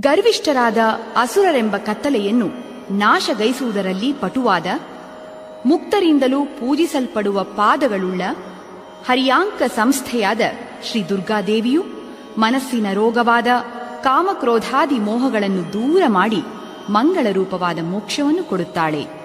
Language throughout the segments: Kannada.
ಗರ್ವಿಷ್ಠರಾದ ಅಸುರರೆಂಬ ಕತ್ತಲೆಯನ್ನು ನಾಶಗೈಸುವುದರಲ್ಲಿ ಪಟುವಾದ, ಮುಕ್ತರಿಂದಲೂ ಪೂಜಿಸಲ್ಪಡುವ ಪಾದಗಳುಳ್ಳ ಹರಿಯಾಂಕ ಸಂಸ್ಥೆಯಾದ ಶ್ರೀ ದುರ್ಗಾದೇವಿಯು ಮನಸ್ಸಿನ ರೋಗವಾದ ಕಾಮಕ್ರೋಧಾದಿ ಮೋಹಗಳನ್ನು ದೂರ ಮಾಡಿ ಮಂಗಳ ರೂಪವಾದ ಮೋಕ್ಷವನ್ನು ಕೊಡುತ್ತಾಳೆ.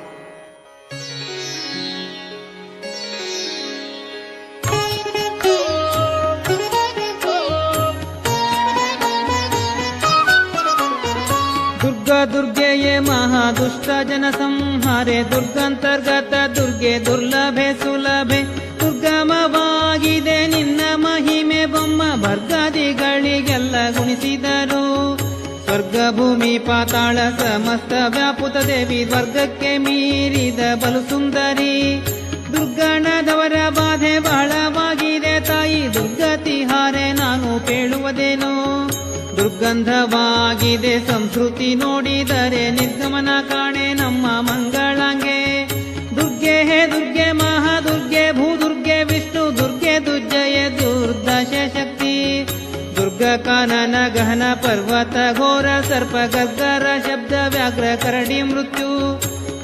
ದುರ್ಗಾ ದುರ್ಗೆಯೇ ಮಹಾದುಷ್ಟ ಜನ ಸಂಹಾರೆ. ದುರ್ಗಾಂತರ್ಗತ ದುರ್ಗೆ ದುರ್ಲಭೆ ಸುಲಭೆ. ದುರ್ಗಮವಾಗಿದೆ ನಿನ್ನ ಮಹಿಮೆ ಬೊಮ್ಮ. ಭರ್ಗಾದಿಗಳಿಗೆಲ್ಲ ಗುಣಿಸಿದರು. ಸ್ವರ್ಗ ಭೂಮಿ ಪಾತಾಳ ಸಮಸ್ತ ವ್ಯಾಪುತ ದೇವಿ ಸ್ವರ್ಗಕ್ಕೆ ಮೀರಿದ ಬಲು ಸುಂದರಿ. ದುರ್ಗಣದವರ ಬಾಧೆ ಬಹಳವಾಗಿದೆ ತಾಯಿ. ದುರ್ಗತಿ ಹಾರೆ ನಾನು ಪೇಳುವುದೇನೋ ದುರ್ಗಂಧವಾಗಿದೆ. ಸಂಸ್ಕೃತಿ ನೋಡಿದರೆ ನಿರ್ಗಮನ ಕಾಣೆ ನಮ್ಮ ಮಂಗಳಂಗೆ. ದುರ್ಗೆ ಹೇ ದುರ್ಗೆ ಮಹಾದುರ್ಗೆ ಭೂದುರ್ಗೆ ವಿಷ್ಣು ದುರ್ಗೆ, ದುರ್ಜಯ ದುರ್ದಶ ಶಕ್ತಿ. ದುರ್ಗ ಕಾನನ ಗಹನ ಪರ್ವತ ಘೋರ ಸರ್ಪ ಗರ್ಗರ ಶಬ್ದ ವ್ಯಾಘ್ರ ಕರಡಿ ಮೃತ್ಯು.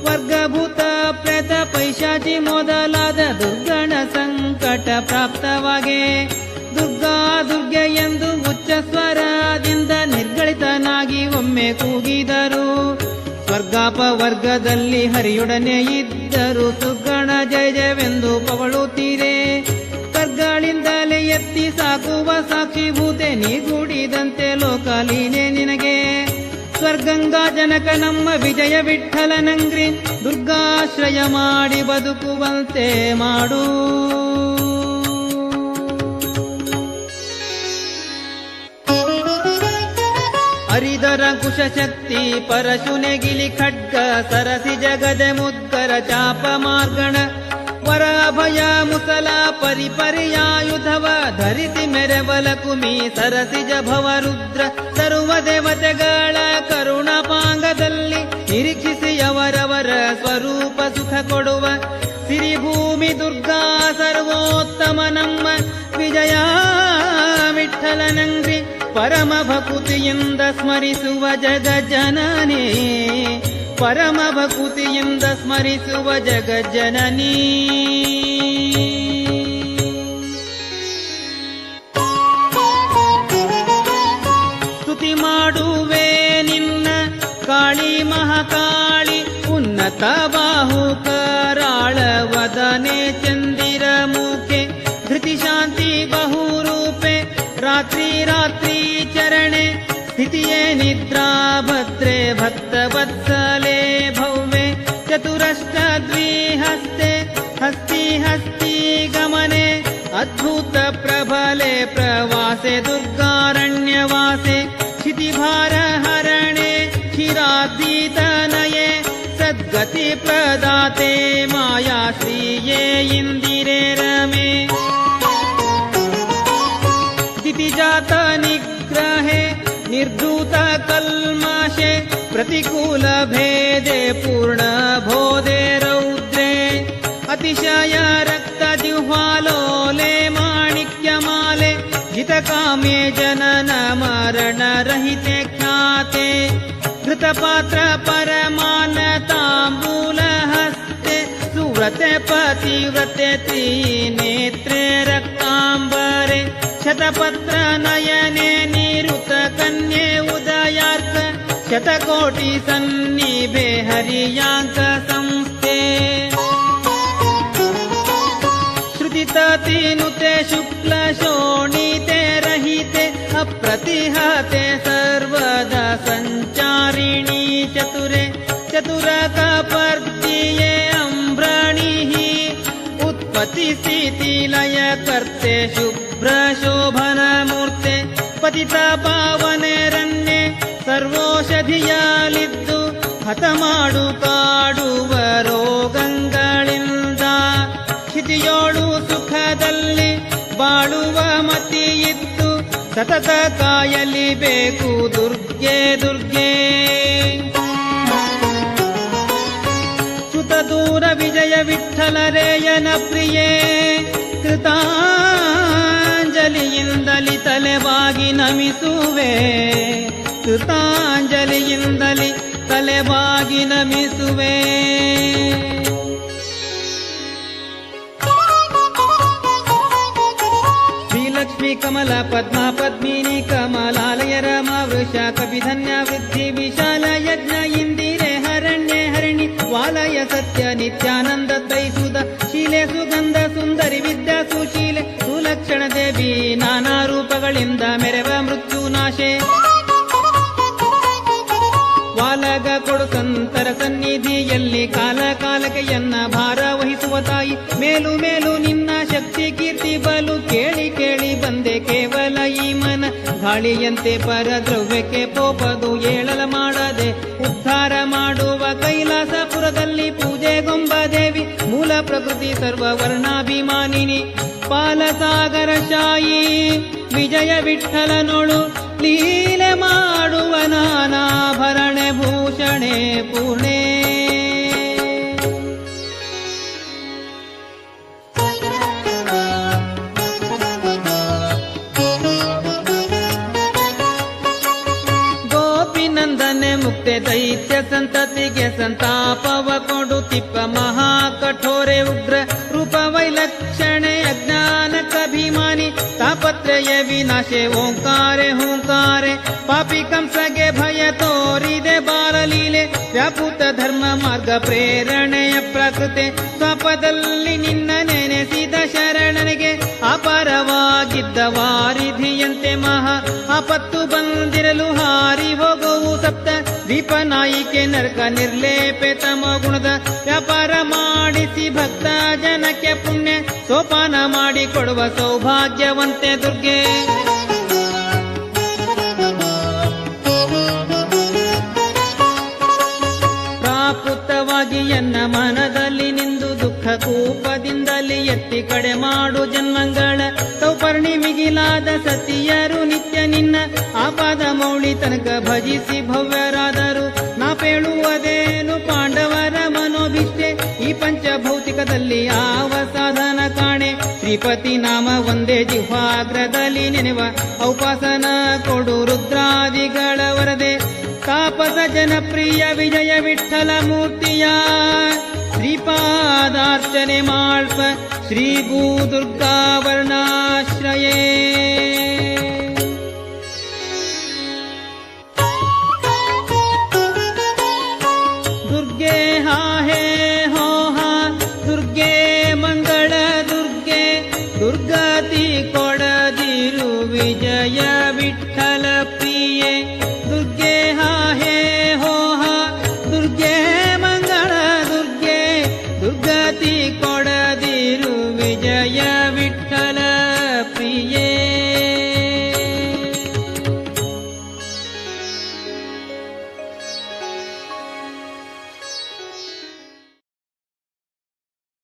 ವರ್ಗಭೂತ ಪ್ರೇತ ಪೈಶಾಚಿ ಮೊದಲಾದ ದುರ್ಗಣ ಸಂಕಟ ಪ್ರಾಪ್ತವಾಗೆ. ದುರ್ಗಾ ದುರ್ಗೆ ಎಂದು ಉಚ್ಚ ಸ್ವರದಿಂದ ನಿರ್ಗಳಿತನಾಗಿ ಒಮ್ಮೆ ಕೂಗಿದರು. ಸ್ವರ್ಗಾಪ ವರ್ಗದಲ್ಲಿ ಹರಿಯೊಡನೆ ಇದ್ದರು. ಸುಗಣ ಜಯ ಜಯವೆಂದು ಪವಳುತ್ತೀರೆ. ಕರ್ಗಳಿಂದಲೇ ಎತ್ತಿ ಸಾಕುವ ಸಾಕ್ಷಿಭೂತೆ ನೀಗೂಡಿದಂತೆ ಲೋಕಾಲೀನೆ ನಿನಗೆ. ಸ್ವರ್ಗಂಗಾ ಜನಕ ನಮ್ಮ ವಿಜಯ ವಿಠಲನಂಗ್ರಿ, ದುರ್ಗಾಶ್ರಯ ಮಾಡಿ ಬದುಕುವಂತೆ ಮಾಡು. ಹರಿದರ ಕುಶ ಶಕ್ತಿ ಪರಶುನೆಗಿಲಿ ಖಡ್ಗ ಸರಸಿ ಜಗದೆ ಮುದ್ಗರ ಚಾಪ ಮಾರ್ಗಣ. ವರ, ಅಭಯ, ಮುಸಲ ಪರಿ ಪರಿಯಾಯುಧವ ಧರಿಸಿ ಮೆರೆವಲ ಕುಮಿ ಸರಸಿಜ ಭವ ರುದ್ರ ತರುವ ದೇವತೆಗಳ ಕರುಣಪಾಂಗದಲ್ಲಿ ನಿರೀಕ್ಷಿಸಿ ಅವರವರ ಸ್ವರೂಪ ಸುಖ ಕೊಡುವ. ಸಿರಿಭೂಮಿ ದುರ್ಗಾ ಸರ್ವೋತ್ತಮ ನಮ್ಮ ವಿಜಯ ವಿಠಲನಂಗ್ರಿ ಪರಮ ಭಕುತಿಯಿಂದ ಸ್ಮರಿಸುವ ಜಗ ಜನನೇ. ಪರಮ ಭಕುತಿಯಿಂದ ಸ್ಮರಿಸುವ ಜಗ ಜನನೀ. ಸ್ತುತಿ ಮಾಡುವೆ ನಿನ್ನ ಕಾಳಿ ಮಹಾಕಾಳಿ, ಉನ್ನತ ಬಾಹು ಕರಾಳ ವದನೆ रात्रि रात्रि चरणे द्वितीये निद्रा भद्रे भक्तवद्दले भौवे चतुरष्टिहस्ते हस्ति हस्ति गमने अद्भुत प्रबले प्रवासे दुर्गारण्यवासे क्षितिभारहरणे हरणे क्षीरातीतनये सद्गति प्रदाते मायासीये इन्दिरे रमे कल्मासे प्रतिकूलभेदे पूर्णभोदे रौद्रे अतिशय रक्तजिह्वालोले माणिक्यमाले हितकामे जनन मरणरहिते ख्याते धृतपत्र परमानताम्बूलहस्ते सुव्रते पतिव्रते त्रीनेत्रे रक्ताम्बरे शतपत्र नयने शतकोटि सन्निभे हरियाङ्क संस्थे। श्रुतिततिनुते शुक्ल शोणिते रहिते अप्रतिहते सर्वदा सञ्चारिणी चतुरे चतुरकपर्दिये अम्ब्रणिः उत्पत्ति स्थितिलय कर्ते शुभ्र शोभनमूर्ते पतित ಬದಿಯಾಲಿದ್ದು ಹತಮಾಡು ಕಾಡುವ ರೋಗಗಳಿಂದ. ಕ್ಷಿತಿಯೋಳು ಸುಖದಲ್ಲಿ ಬಾಳುವ ಮತಿಯಿತ್ತು ಸತತ ಕಾಯಲಿಬೇಕು ದುರ್ಗೆ ದುರ್ಗೆ ದುರ್ಗೆ. ದೂರ ವಿಜಯ ವಿಠಲರೇಯನ ಪ್ರಿಯೇ, ಕೃತಾಂಜಲಿಯಿಂದಲಿ ತಲೆವಾಗಿ ನಮಿಸುವೆ. ಕೃತಾಂಜಲಿಯಿಂದಲಿ ತಲೆಬಾಗಿ ನಮಿಸುವೆ. ಶ್ರೀಲಕ್ಷ್ಮಿ ಕಮಲ, ಪದ್ಮ ಪದ್ಮಿನಿ ಕಮಲಾಲಯ ರಮ ವೃಷ ಕಪಿಧನ್ಯ ವೃದ್ಧಿ ವಿಶಾಲ ಯಜ್ಞ ಇಂದಿರೆ ಹರಣ್ಯ ಹರಣಿ, ವಾಲಯ ಸತ್ಯ ನಿತ್ಯಾನಂದ ದೈಸುದ ಶೀಲೆ, ಸುಗಂಧ ಸುಂದರಿ ವಿದ್ಯಾ ಸುಶೀಲೆ, ಸುಲಕ್ಷಣ ದೇವಿ ನಾನಾ ರೂಪಗಳಿಂದ ಮೆರವ ಮೃತ್ಯು ನಾಶೆ ಕೊಡು ಸಂತರ ಸನ್ನಿಧಿಯಲ್ಲಿ ಕಾಲ ಕಾಲಕ್ಕೆ ಭಾರ ವಹಿಸುವ ತಾಯಿ. ಮೇಲು ಮೇಲು ನಿನ್ನ ಶಕ್ತಿ ಕೀರ್ತಿ ಬಲು ಕೇಳಿ ಕೇಳಿ ಬಂದೆ ಕೇವಲ ಈ ಮನ. ಗಾಳಿಯಂತೆ ಪರದ್ರವ್ಯಕ್ಕೆ ಪೋಪದು ಏಳಲ ಮಾಡದೆ. ಉದ್ಧಾರ ಮಾಡುವ ಕೈಲಾಸಪುರದಲ್ಲಿ ಪೂಜೆಗೊಂಬ ದೇವಿ. ಮೂಲ ಪ್ರಕೃತಿ ಸರ್ವ ವರ್ಣಾಭಿಮಾನಿನಿ ಪಾಲಸಾಗರ ಶಾಯಿ, ವಿಜಯ ವಿಠಲನೊಳು ಲೀಲೆ ಮಾಡುವ ಭೂಷಣೆ ಪುಣೆ. ಗೋಪಿನಂದನೆ ಮುಕ್ತೆ ದೈತ್ಯ ಸಂತತಿಗೆ ಸಂತಾಪವ ಕೊಡು ತಿಪ್ಪ ಮಹಾ ಕಠೋರೆ ಉಗ್ರ ರೂಪ ವೈಲಕ್ಷಣೆ ಅಜ್ಞಾನ ಕಭಿಮಾನಿ ತಾಪತ್ರಯ ವಿನಾಶೆ ಓಂಕಾರೆ ಹೂಂಕಾರೆ ಪಾಪಿ ಕಂಸಗೆ ಭಯ ತೋರಿದೆ ಬಾಲಲೀಲೆ ವ್ಯಾಪುತ ಧರ್ಮ ಮಾರ್ಗ ಪ್ರೇರಣೆಯ ಪ್ರಕೃತಿ. ಸ್ವಪದಲ್ಲಿ ನಿನ್ನ ನೆನೆಸಿದ ಶರಣನಿಗೆ ಅಪಾರವಾಗಿದ್ದ ವಾರಿಧಿಯಂತೆ ಮಹಾ ಆಪತ್ತು ಬಂದಿರಲು ಹಾರಿ ಹೋಗುವು ಸಪ್ತ. ದೀಪ ನಾಯಿಕೆ ನರಕ ನಿರ್ಲೇಪೆ ತಮ ಗುಣದ ವ್ಯಾಪಾರ ಮಾಡಿಸಿ ಭಕ್ತ ಜನಕ್ಕೆ ಪುಣ್ಯ. ಸೋಪಾನ ಮಾಡಿಕೊಡುವ ಸೌಭಾಗ್ಯವಂತೆ ದುರ್ಗೆ. ಪ್ರಾಪುತ್ತವಾಗಿ ಎನ್ನ ಮನದಲ್ಲಿ ನಿಂದು ದುಃಖ ಕೂಪದಿಂದಲಿ ಎತ್ತಿ ಕಡೆ ಮಾಡು ಜನ್ಮಗಳ ಸೌಪರ್ಣಿ ಮಿಗಿಲಾದ ಸತಿಯರು ನಿತ್ಯ ನಿನ್ನ ಆಪಾದ ಮೌಳಿ ತನಕ ಭಜಿಸಿ ಭವ್ಯರಾದರು. ನಾ ಪೇಳುವುದೇನು ಪಾಂಡವರ ಮನೋಭಿಷ್ಠೆ? ಈ ಪಂಚಭೌತಿಕದಲ್ಲಿ ಯಾವ ಸಾಧನ ಕಾಣೆ? ಶ್ರೀಪತಿ ನಾಮ ಒಂದೇ ಜಿಹ್ವಾಗ್ರದಲ್ಲಿ ನೆನೆವ ಔಪಾಸನ ಕೊಡು ರುದ್ರಾದಿಗಳ ವರದೆ. तापसजनप्रियविजयविठ्ठलमूर्तिया श्रीपादार्चने माल्प श्रीभूदुर्गावर्णाश्रये ಕೊಡದಿರು ವಿಜಯ